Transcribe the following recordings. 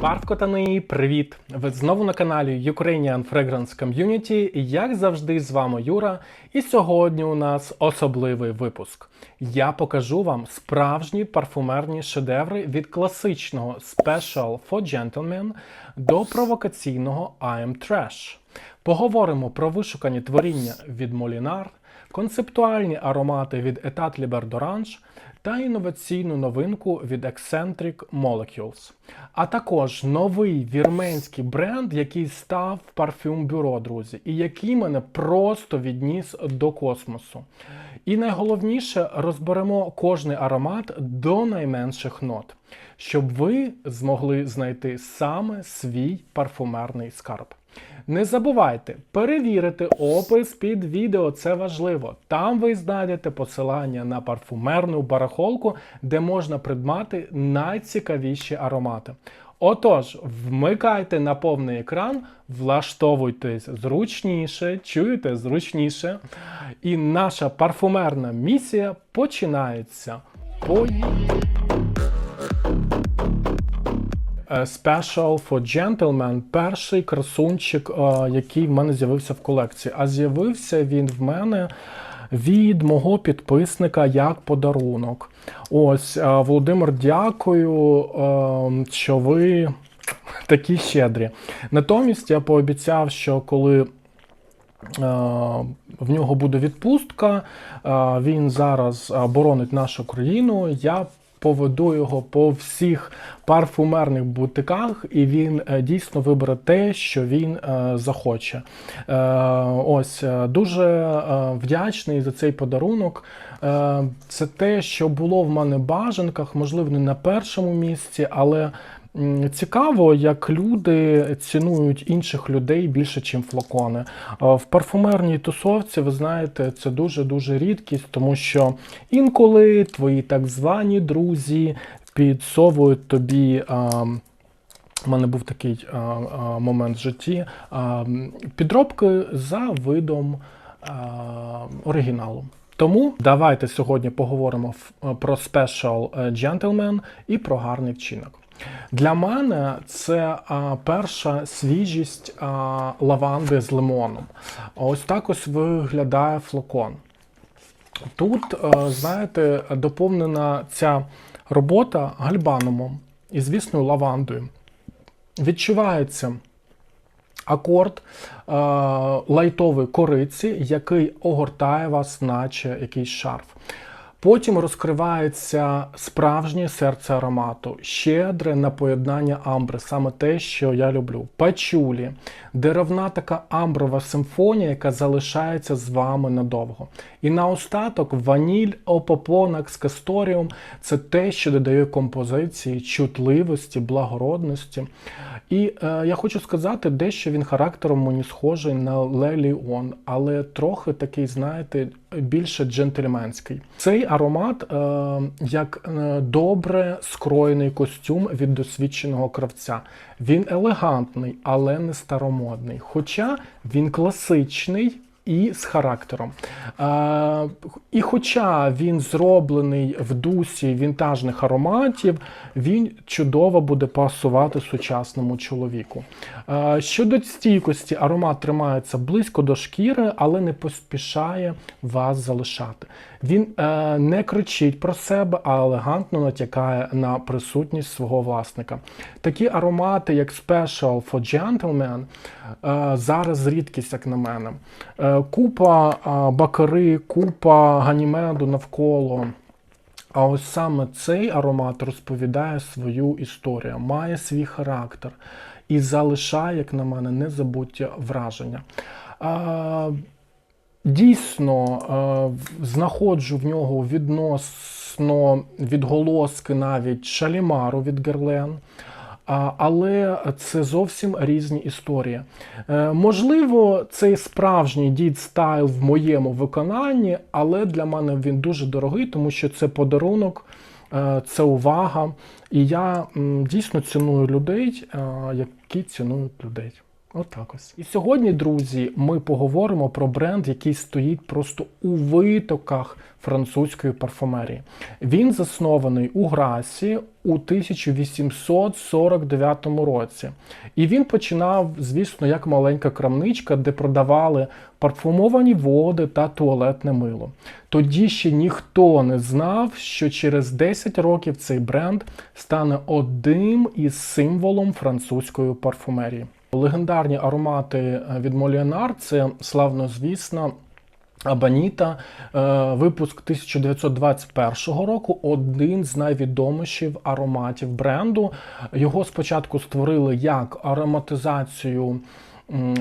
Парвкотани, привіт! Ви знову на каналі Ukrainian Fragrance Community. Як завжди, з вами Юра. І сьогодні у нас особливий випуск. Я покажу вам справжні парфумерні шедеври від класичного Special for Gentlemen до провокаційного I am Trash. Поговоримо про вишукані творіння від Molinar, концептуальні аромати від Etat Liber d'Orange та інноваційну новинку від Eccentric Molecules. А також новий вірменський бренд, який став парфюм бюро, друзі, і який мене просто відніс до космосу. І найголовніше розберемо кожний аромат до найменших нот, щоб ви змогли знайти саме свій парфумерний скарб. Не забувайте перевірити опис під відео, це важливо. Там ви знайдете посилання на парфумерну барахолку, де можна придбати найцікавіші аромати. Отож, вмикайте на повний екран, влаштовуйтесь зручніше, чуєте зручніше. І наша парфумерна місія починається. Поїхали! Е, Special for Gentlemen перший красунчик, е, який в мене з'явився в колекції. А з'явився він в мене від мого підписника як подарунок. Ось, е, Володимир, дякую, е, що ви такі щедрі. Натомість я пообіцяв, що коли. Е, В нього буде відпустка. е, Він зараз боронить нашу країну. Я поведу його по всіх парфумерних бутиках, і він е, дійсно вибере те, що він е, захоче. Е, Ось дуже вдячний за цей подарунок. Це те, що було в мене бажанках, можливо, не на першому місці, але. Цікаво, як люди цінують інших людей більше, ніж флакони. В парфумерній тусовці, ви знаєте, це дуже-дуже рідкість, тому що інколи твої так звані друзі підсовують тобі. А, у мене був такий а, а, момент в житті. А, підробки за видом а, оригіналу. Тому давайте сьогодні поговоримо про Special Gentleman і про гарний вчинок. Для мене це а, перша свіжість а, лаванди з лимоном. Ось так ось виглядає флакон. Тут, е, знаєте, доповнена ця робота гальбанумом і, звісно, лавандою. Відчувається акорд е, лайтової кориці, який огортає вас, наче якийсь шарф. Потім розкривається справжнє серце аромату, щедре на поєднання амбри, саме те, що я люблю. Пачулі, деревна така амброва симфонія, яка залишається з вами надовго. І наостаток ваніль, опопонак з касторіум це те, що додає композиції чутливості, благородності. І е, я хочу сказати, дещо він характером мені схожий на Лелі Он, але трохи такий, знаєте, більше джентльменський. Цей аромат е, як е, добре скроєний костюм від досвідченого кравця. Він елегантний, але не старомодний. Хоча він класичний. І з характером. Е, і хоча він зроблений в дусі вінтажних ароматів, він чудово буде пасувати сучасному чоловіку. Е, щодо стійкості, аромат тримається близько до шкіри, але не поспішає вас залишати. Він е, не кричить про себе, а елегантно натякає на присутність свого власника. Такі аромати, як Special for Gentlemen, е, зараз рідкість, як на мене. Е, купа е, бакари, купа ганімеду навколо. А ось саме цей аромат розповідає свою історію, має свій характер і залишає, як на мене, незабуття враження. А, Дійсно, е, знаходжу в нього відносно відголоски навіть шалімару від Герлен. Але це зовсім різні історії. Е, можливо, цей справжній дід стайл в моєму виконанні, але для мене він дуже дорогий, тому що це подарунок, е, це увага. І я дійсно ціную людей, які цінують людей. Отак ось. І сьогодні, друзі, ми поговоримо про бренд, який стоїть просто у витоках французької парфумерії. Він заснований у Грасі у 1849 році. І він починав, звісно, як маленька крамничка, де продавали парфумовані води та туалетне мило. Тоді ще ніхто не знав, що через 10 років цей бренд стане одним із символом французької парфумерії. Легендарні аромати е, від Моліонар це славнозвісна Абаніта, е, випуск 1921 року, один з найвідоміших ароматів бренду. Його спочатку створили як ароматизацію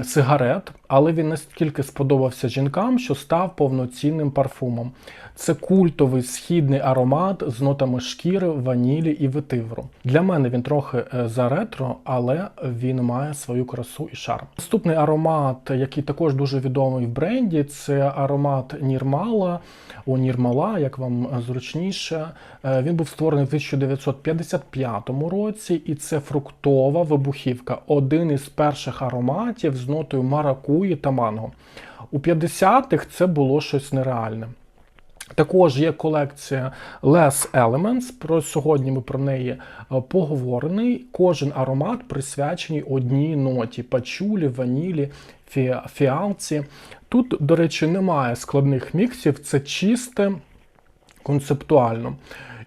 сигарет, але він настільки сподобався жінкам, що став повноцінним парфумом. Це культовий східний аромат з нотами шкіри, ванілі і ветивру. Для мене він трохи е, за ретро, але він має свою красу і шарм. Наступний аромат, який також дуже відомий в бренді, це аромат Нірмала. О, Нірмала, як вам е, зручніше. Е, Він був створений в 1955 році, і це фруктова вибухівка, один із перших ароматів з нотою маракуї та манго. У 50-х це було щось нереальне. Також є колекція Less Elements. Про сьогодні ми про неї е, поговорений. Кожен аромат присвячений одній ноті: пачулі, ванілі, фі- фіалці. Тут, до речі, немає складних міксів, це чисте концептуально.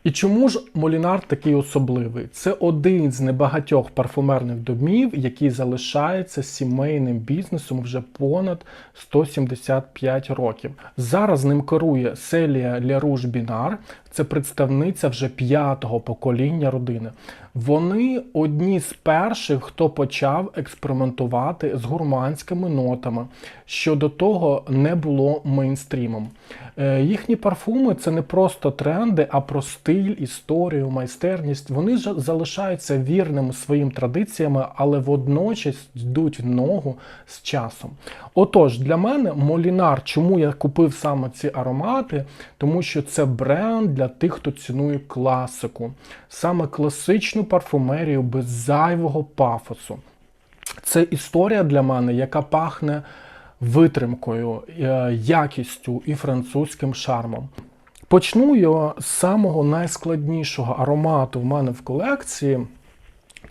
І чому ж Молінар такий особливий? Це один з небагатьох парфумерних домів, який залишається сімейним бізнесом вже понад 175 років. Зараз ним керує Селія Ляруш Бінар, це представниця вже п'ятого покоління родини. Вони одні з перших, хто почав експериментувати з гурманськими нотами, що до того не було мейнстрімом. Е, Їхні парфуми це не просто тренди, а про стиль, історію, майстерність. Вони ж залишаються вірними своїм традиціями, але водночас йдуть в ногу з часом. Отож, для мене Молінар, чому я купив саме ці аромати? Тому що це бренд для тих, хто цінує класику, саме класичну парфумерію без зайвого пафосу. Це історія для мене, яка пахне витримкою, е, якістю і французьким шармом. Почну я з самого найскладнішого аромату в мене в колекції.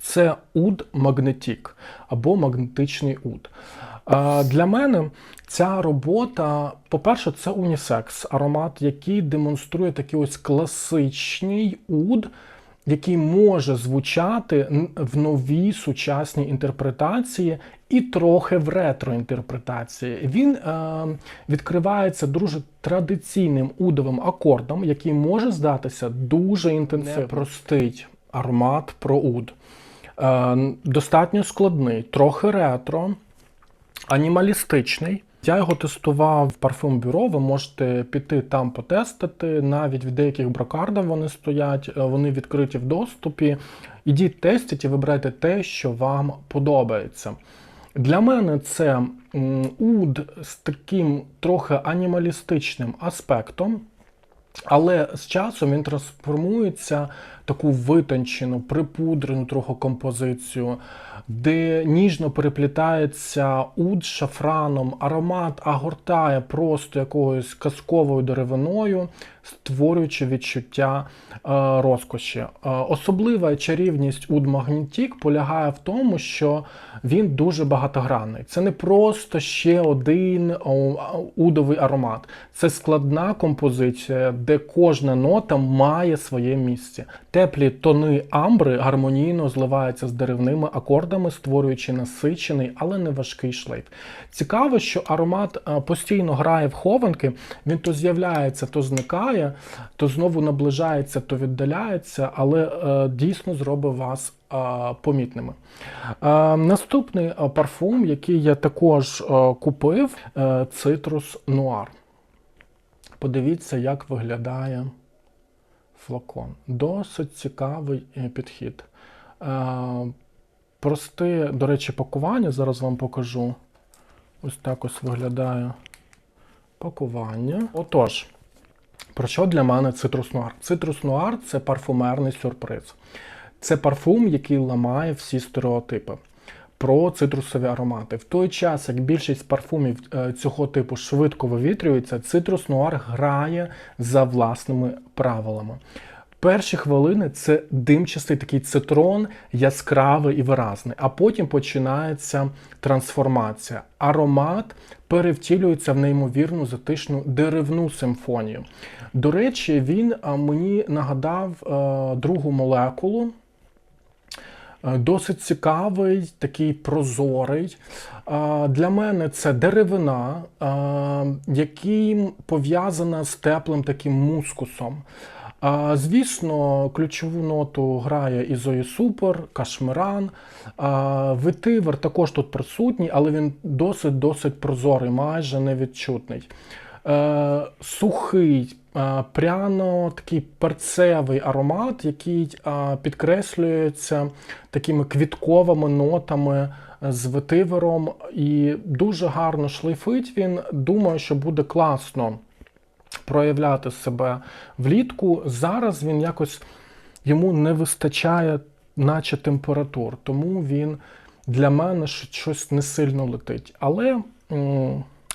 Це уд магнетік або магнетичний уд. Е, Для мене ця робота, по-перше, це унісекс, аромат, який демонструє такий ось класичний уд, який може звучати в новій сучасній інтерпретації і трохи в ретроінтерпретації. Він е, відкривається дуже традиційним удовим акордом, який може здатися дуже інтенсивним. Простий аромат про уд. Е, достатньо складний, трохи ретро, анімалістичний. Я його тестував в парфум бюро. Ви можете піти там потестити. Навіть в деяких брокардах вони стоять, е, вони відкриті в доступі. Ідіть тестіть і вибирайте те, що вам подобається. Для мене це уд з таким трохи анімалістичним аспектом. Але з часом він трансформується таку витончену, припудрену трохи композицію, де ніжно переплітається уд шафраном, аромат огортає просто якоюсь казковою деревиною, створюючи відчуття е, розкоші. Е, особлива чарівність уд Магнітік полягає в тому, що він дуже багатогранний. Це не просто ще один удовий аромат, це складна композиція, де кожна нота має своє місце. Теплі тони амбри гармонійно зливаються з деревними акордами, створюючи насичений, але не важкий шлейф. Цікаво, що аромат е, постійно грає в хованки, він то з'являється, то зникає, то знову наближається, то віддаляється, але е, дійсно зробить вас е, помітними. Е, Наступний парфум, який я також купив, цитрус нуар. Подивіться, як виглядає флакон. Досить цікавий е, підхід. Е, Просте, до речі, пакування. Зараз вам покажу. Ось так ось виглядає пакування. Отож, про що для мене цитрус нуар? Цитрус нуар це парфумерний сюрприз. Це парфум, який ламає всі стереотипи. Про цитрусові аромати. В той час, як більшість парфумів е, цього типу швидко вивітрюється, цитрус нуар грає за власними правилами. Перші хвилини це димчастий такий цитрон, яскравий і виразний, а потім починається трансформація. Аромат перевтілюється в неймовірну затишну деревну симфонію. До речі, він мені нагадав е, другу молекулу. Е, Досить цікавий, такий прозорий. Е, Для мене це деревина, е, який пов'язана з теплим таким мускусом. Звісно, ключову ноту грає Ізої Супер, Кашмиран. А, Ветивер також тут присутній, але він досить-досить прозорий, майже невідчутний. Е, Сухий, е, пряно такий перцевий аромат, який е, підкреслюється такими квітковими нотами з ветивером, і дуже гарно шлейфить він. Думаю, що буде класно проявляти себе влітку. Зараз він якось йому не вистачає, наче температур, тому він для мене щось не сильно летить. Але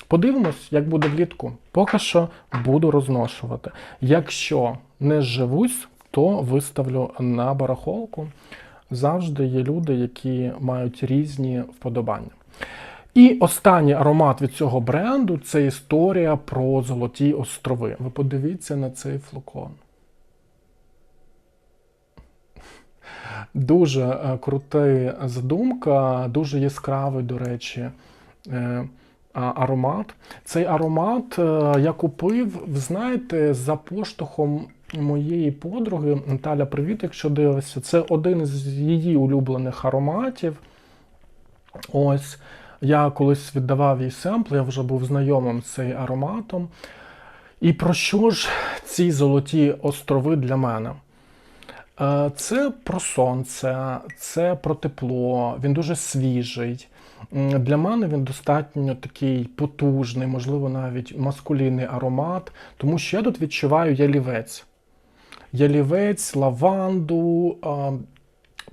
подивимось, як буде влітку. Поки що буду розношувати. Якщо не зживусь, то виставлю на барахолку. Завжди є люди, які мають різні вподобання. І останній аромат від цього бренду це історія про Золоті острови. Ви подивіться на цей флакон. Дуже е, крутий задумка, дуже яскравий, до речі, е, аромат. Цей аромат е, я купив, ви знаєте, за поштовхом моєї подруги. Наталя, привіт, якщо дивишся. Це один з її улюблених ароматів. Ось. Я колись віддавав їй семпл, я вже був знайомим з цим ароматом. І про що ж ці золоті острови для мене? Е, Це про сонце, це про тепло, він дуже свіжий. Для мене він достатньо такий потужний, можливо, навіть маскулінний аромат, тому що я тут відчуваю ялівець. Ялівець, лаванду,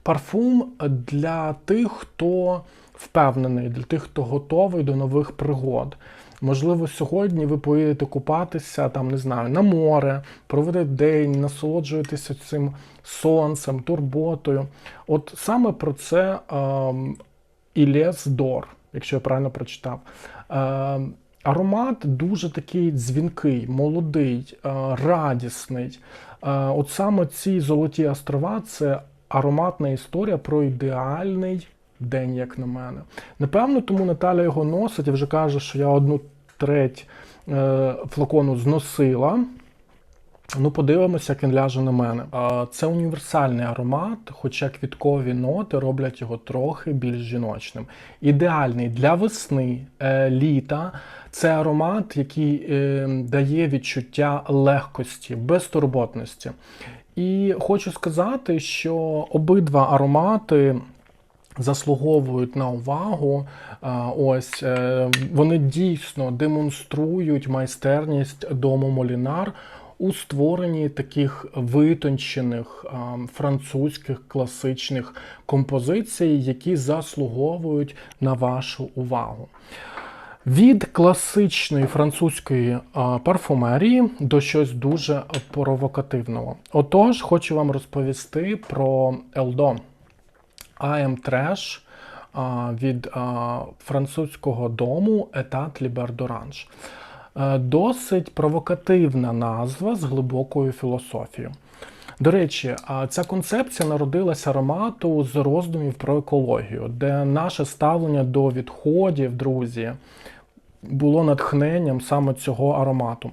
парфум для тих, хто впевнений, для тих, хто готовий до нових пригод. Можливо, сьогодні ви поїдете купатися там, не знаю, на море, проведете день, насолоджуєтеся цим сонцем, турботою. От саме про це Ілес Дор, якщо я правильно прочитав. Ем, аромат дуже такий дзвінкий, молодий, е, радісний. Е, от саме ці золоті острова це ароматна історія про ідеальний день, як на мене. Напевно, тому Наталя його носить і вже каже, що я одну треть е, флакону зносила. Ну, подивимося, як він ляже на мене. Це універсальний аромат, хоча квіткові ноти роблять його трохи більш жіночним. Ідеальний для весни, е, літа. Це аромат, який е, дає відчуття легкості, безтурботності. І хочу сказати, що обидва аромати заслуговують на увагу. Ось е, вони дійсно демонструють майстерність дому Молінар у створенні таких витончених французьких класичних композицій, які заслуговують на вашу увагу. Від класичної французької парфумерії до щось дуже провокативного. Отож, хочу вам розповісти про Елдо. I am Trash від французького дому Etat Liber d'Orange. Е, Досить провокативна назва з глибокою філософією. До речі, ця концепція народилася аромату з роздумів про екологію, де наше ставлення до відходів, друзі, було натхненням саме цього аромату.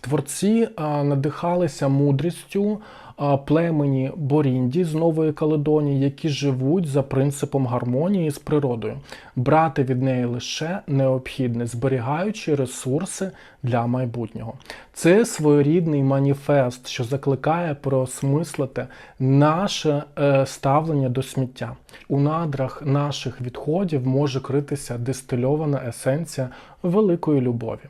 Творці надихалися мудрістю племені Борінді з Нової Каледонії, які живуть за принципом гармонії з природою, брати від неї лише необхідне, зберігаючи ресурси для майбутнього. Це своєрідний маніфест, що закликає переосмислити наше е, ставлення до сміття. У надрах наших відходів може критися дистильована есенція великої любові.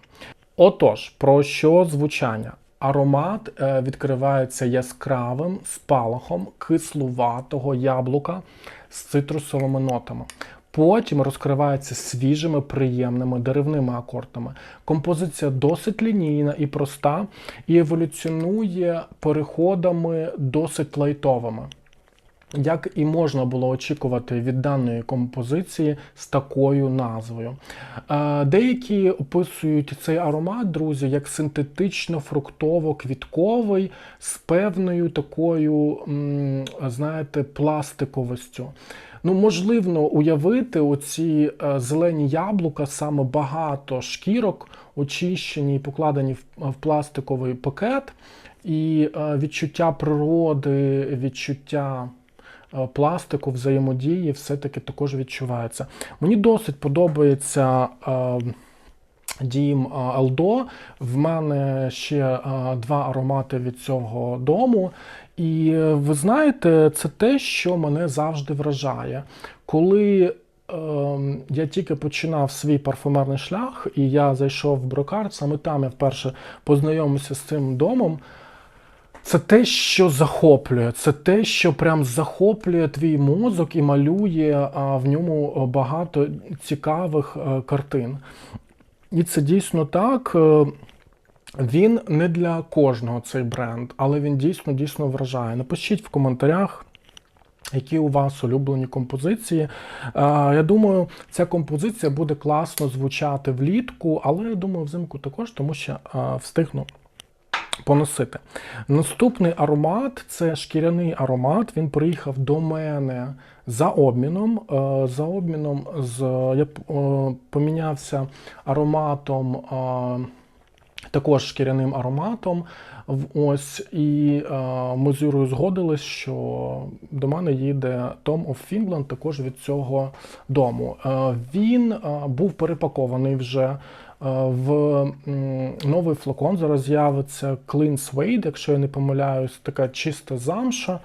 Отож, про що звучання? аромат е, відкривається яскравим спалахом кислуватого яблука з цитрусовими нотами. Потім розкривається свіжими, приємними деревними акордами. Композиція досить лінійна і проста, і еволюціонує переходами досить лайтовими. Як і можна було очікувати від даної композиції з такою назвою. Е, Деякі описують цей аромат, друзі, як синтетично-фруктово-квітковий з певною такою, знаєте, пластиковістю. Ну, можливо, уявити оці е, зелені яблука, саме багато шкірок, очищені і покладені в, пластиковий пакет, і е, відчуття природи, відчуття пластику, взаємодії, все-таки також відчувається. Мені досить подобається. е, Дім е, Алдо. В мене ще е, два аромати від цього дому. І е, ви знаєте, це те, що мене завжди вражає. Коли е, я тільки починав свій парфумерний шлях, і я зайшов в брокарт, саме там я вперше познайомився з цим домом. Це те, що захоплює, це те, що прям захоплює твій мозок і малює а, в ньому багато цікавих е, картин. І це дійсно так. Е, Він не для кожного цей бренд, але він дійсно дійсно вражає. Напишіть в коментарях. Які у вас улюблені композиції? Е, Я думаю, ця композиція буде класно звучати влітку, але я думаю, взимку також, тому що е, встигну поносити. Наступний аромат це шкіряний аромат. Він приїхав до мене за обміном. Е, За обміном з я е, помінявся ароматом. е, Також шкіряним ароматом. Ось і ми з Юрою згодились, що до мене їде Tom of Finland також від цього дому. Він був перепакований вже в новий флакон. Зараз з'явиться Clean Suede, якщо я не помиляюсь, така чиста замша.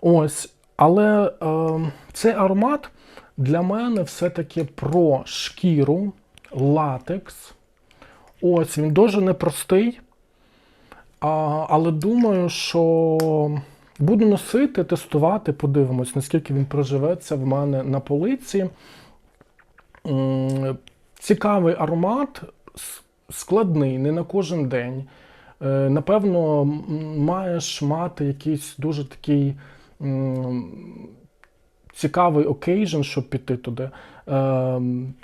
Ось, але е, цей аромат для мене все-таки про шкіру, латекс. Ось він дуже непростий. А, але думаю, що буду носити, тестувати, подивимось, наскільки він проживеться в мене на полиці. Цікавий аромат, складний, не на кожен день. Е, Напевно, маєш мати якийсь дуже такий цікавий окейжн, щоб піти туди. Ем,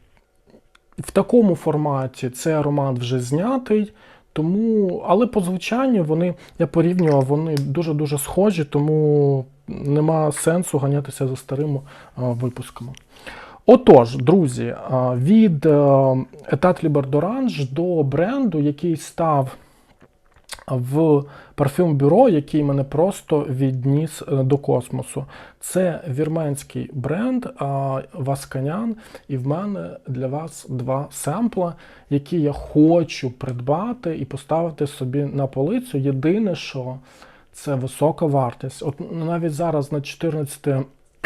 в такому форматі цей аромат вже знятий, тому, але по звучанню вони, я порівнював, вони дуже-дуже схожі, тому нема сенсу ганятися за старими випусками. Отож, друзі, від Etat Libre d'Orange до бренду, який став в парфюм-бюро, який мене просто відніс е, до космосу. Це вірменський бренд Васканян, і в мене для вас два семпла, які я хочу придбати і поставити собі на полицю. Єдине, що це висока вартість. От навіть зараз на 14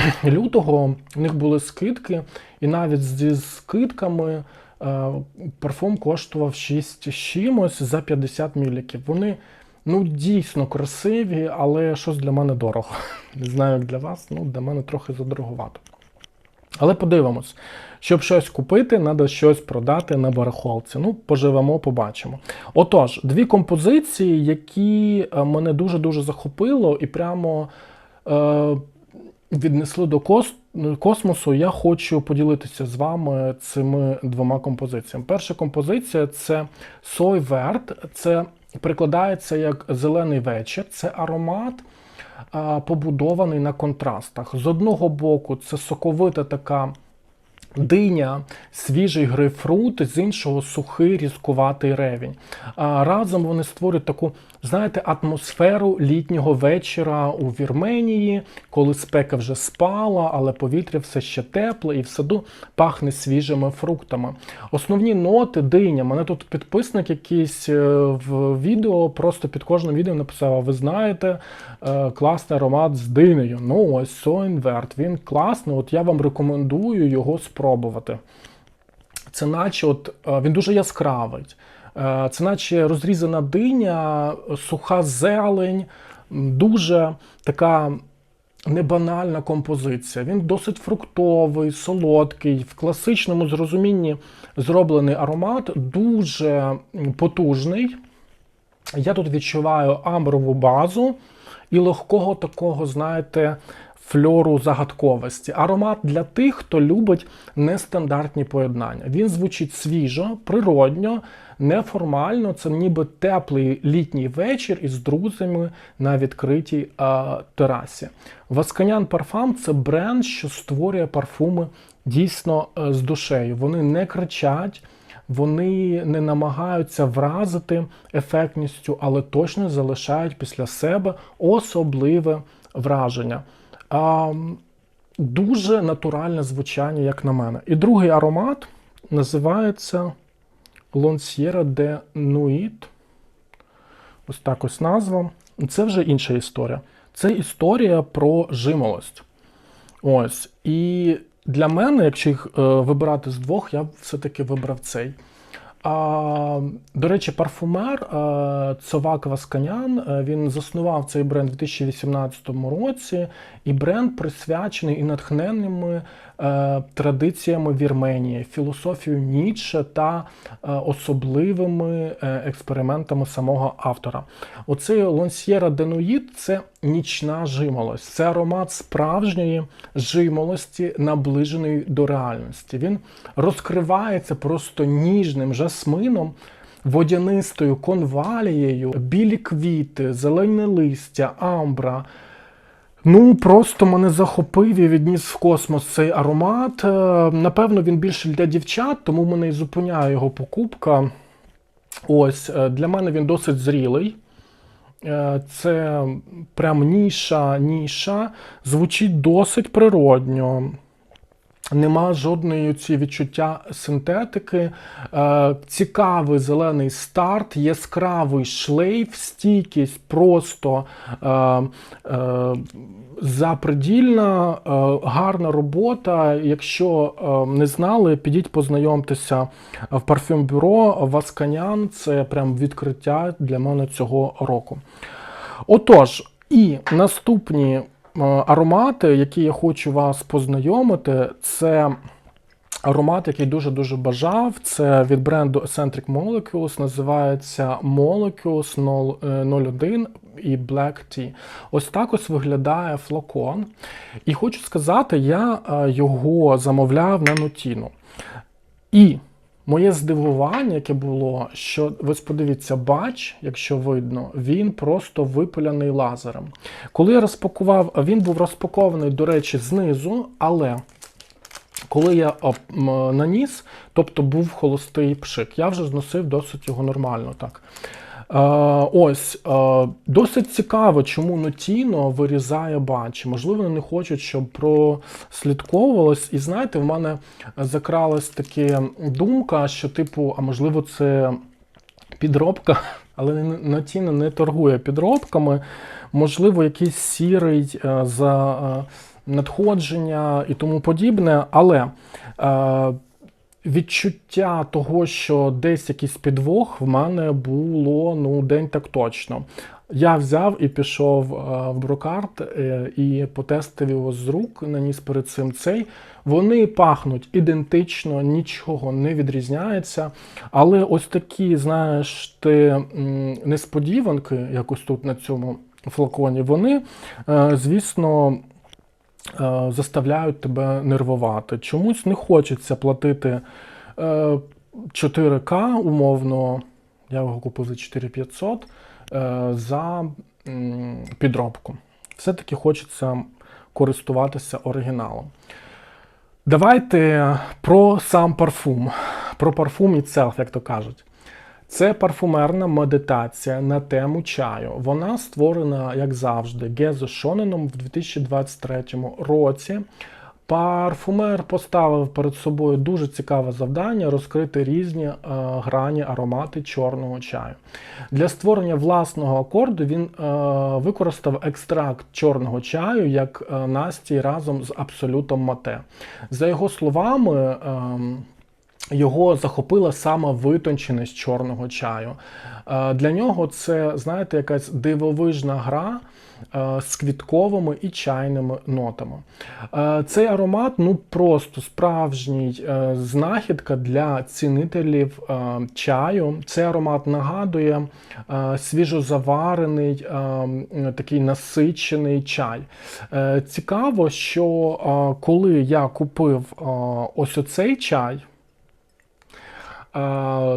лютого в них були скидки, і навіть зі скидками е, парфум коштував 6 чимось за 50 міліків. Вони ну дійсно красиві, але щось для мене дорого. Не знаю, як для вас, ну для мене трохи задороговато. Але подивимось, щоб щось купити, треба щось продати на барахолці. Ну, поживемо, побачимо. Отож, дві композиції, які е, мене дуже-дуже захопило і прямо е, віднесли до кос- космосу. Я хочу поділитися з вами цими двома композиціями. Перша композиція це Vert. Це перекладається як зелений вечір. Це аромат побудований на контрастах. З одного боку, це соковита така диня, свіжий грейпфрут, з іншого сухий різкуватий ревінь. Разом вони створюють таку, знаєте, атмосферу літнього вечора у Вірменії, коли спека вже спала, але повітря все ще тепле і в саду пахне свіжими фруктами. Основні ноти диня. Мене тут підписник якийсь е, в відео, просто під кожним відео написав: «А ви знаєте, е, класний аромат з динею. Ну ось Соінверт, він класний. От я вам рекомендую його спробувати. Це наче от е, він дуже яскравий. Е, Це наче розрізана диня, суха зелень, дуже така небанальна композиція. Він досить фруктовий, солодкий, в класичному зрозумінні зроблений аромат, дуже потужний. Я тут відчуваю амброву базу і легкого такого, знаєте, фльору загадковості. Аромат для тих, хто любить нестандартні поєднання. Він звучить свіжо, природньо, неформально. Це ніби теплий літній вечір із друзями на відкритій а, терасі. Васканян Парфам це бренд, що створює парфуми дійсно е, з душею. Вони не кричать. Вони не намагаються вразити ефектністю, але точно залишають після себе особливе враження. Дуже натуральне звучання, як на мене. І другий аромат називається Лонсьєра де Нуїт. Ось так ось назва. Це вже інша історія. Це історія про жимолость. Ось. І для мене, якщо їх е, вибирати з двох, я все-таки вибрав цей. А, до речі, парфумер е, Цовак Васканян е, він заснував цей бренд у 2018 році, і бренд присвячений і натхненними е, традиціями Вірменії, філософією Ніцше та е, особливими е, експериментами самого автора. Оцей Лонсьєра Денуїд це нічна жимолость, це аромат справжньої жимолості, наближеної до реальності. Він розкривається просто ніжним жасмином. Водянистою конвалією, білі квіти, зелене листя, амбра. Ну, просто мене захопив і відніс в космос цей аромат. Е, Напевно, він більше для дівчат, тому мене і зупиняє його покупка. Ось, е, для мене він досить зрілий. Е, Це прям ніша, ніша, звучить досить природньо. Нема жодної ці відчуття синтетики. Е, цікавий зелений старт, яскравий шлейф, стійкість просто е, е, запредільна, е, гарна робота. Якщо е, не знали, підіть познайомтеся в парфюм-бюро Васканян. Це прям відкриття для мене цього року. Отож, і наступні аромати, які я хочу вас познайомити, це аромат, який дуже-дуже бажав. Це від бренду Eccentric Molecules, називається Molecules 0- е, 01 і Black Tea. Ось так ось виглядає флакон. І хочу сказати, я е, його замовляв на Нотіну. І Моє здивування, яке було, що ви подивіться, бач, якщо видно, він просто випиляний лазером. Коли я розпакував, він був розпакований, до речі, знизу, але коли я наніс, тобто був холостий пшик, я вже зносив досить його нормально так. Е, ось е, досить цікаво, чому Нотіно вирізає бачі. Можливо, вони не хочуть, щоб прослідковувалось. І знаєте, в мене закралась така думка, що, типу, а можливо, це підробка, але Нотіно не торгує підробками. Можливо, якийсь сірий е, за надходження і тому подібне. Але відчуття того, що десь якийсь підвох в мене було ну день так точно. Я взяв і пішов е, в брокарт е, і потестив його з рук, наніс перед цим цей. Вони пахнуть ідентично, нічого не відрізняється. Але ось такі, знаєш, ти несподіванки, якось тут на цьому флаконі, вони, е, звісно, заставляють тебе нервувати. Чомусь не хочеться платити е, 4К, умовно, я його купив за 4500 е, за підробку. Все-таки хочеться користуватися оригіналом. Давайте про сам парфум, про парфум itself, як то кажуть. Це парфумерна медитація на тему чаю. Вона створена, як завжди, Гезо Шоненом в 2023 році. Парфумер поставив перед собою дуже цікаве завдання розкрити різні е, грані аромати чорного чаю. Для створення власного акорду він е, використав екстракт чорного чаю як е, настій разом з абсолютом мате. За його словами, ем, його захопила сама витонченість чорного чаю. Е, Для нього це, знаєте, якась дивовижна гра е, з квітковими і чайними нотами. Е, Цей аромат ну просто справжній знахідка для цінителів чаю. Цей аромат нагадує свіжозаварений, такий насичений чай. Цікаво, що коли я купив ось оцей чай.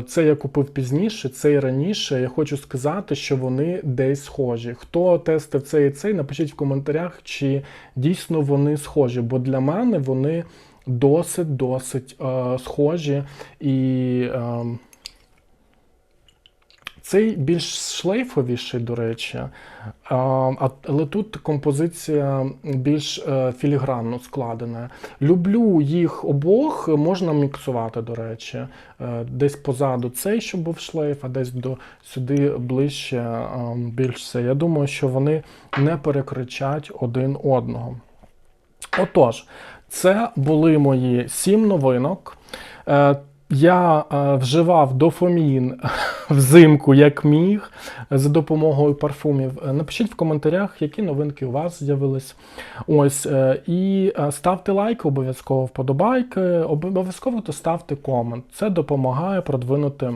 Це я купив пізніше, це і раніше. Я хочу сказати, що вони десь схожі. Хто тестив цей і цей, напишіть в коментарях, чи дійсно вони схожі, бо для мене вони досить-досить е, схожі. І е, цей більш шлейфовіший, до речі, але тут композиція більш е, філігранно складена. Люблю їх обох, можна міксувати, до речі. Е, Десь позаду цей, щоб був шлейф, а десь до сюди ближче е, більш все. Я думаю, що вони не перекричать один одного. Отож, це були мої сім новинок. Я е, вживав дофамін взимку як міг за допомогою парфумів. Е, Напишіть в коментарях, які новинки у вас з'явились. Ось е, і ставте лайки, обов'язково вподобайки, обов'язково то ставте комент. Це допомагає продвинути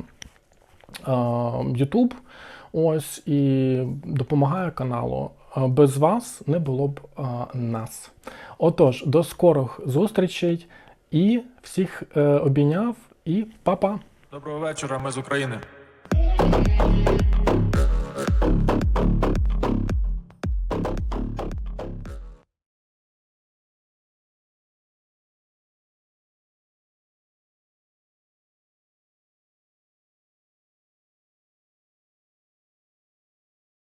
YouTube. Ось і допомагає каналу. Без вас не було б нас. Отож, до скорих зустрічей і всіх обійняв і па-па! Доброго вечора, ми з України.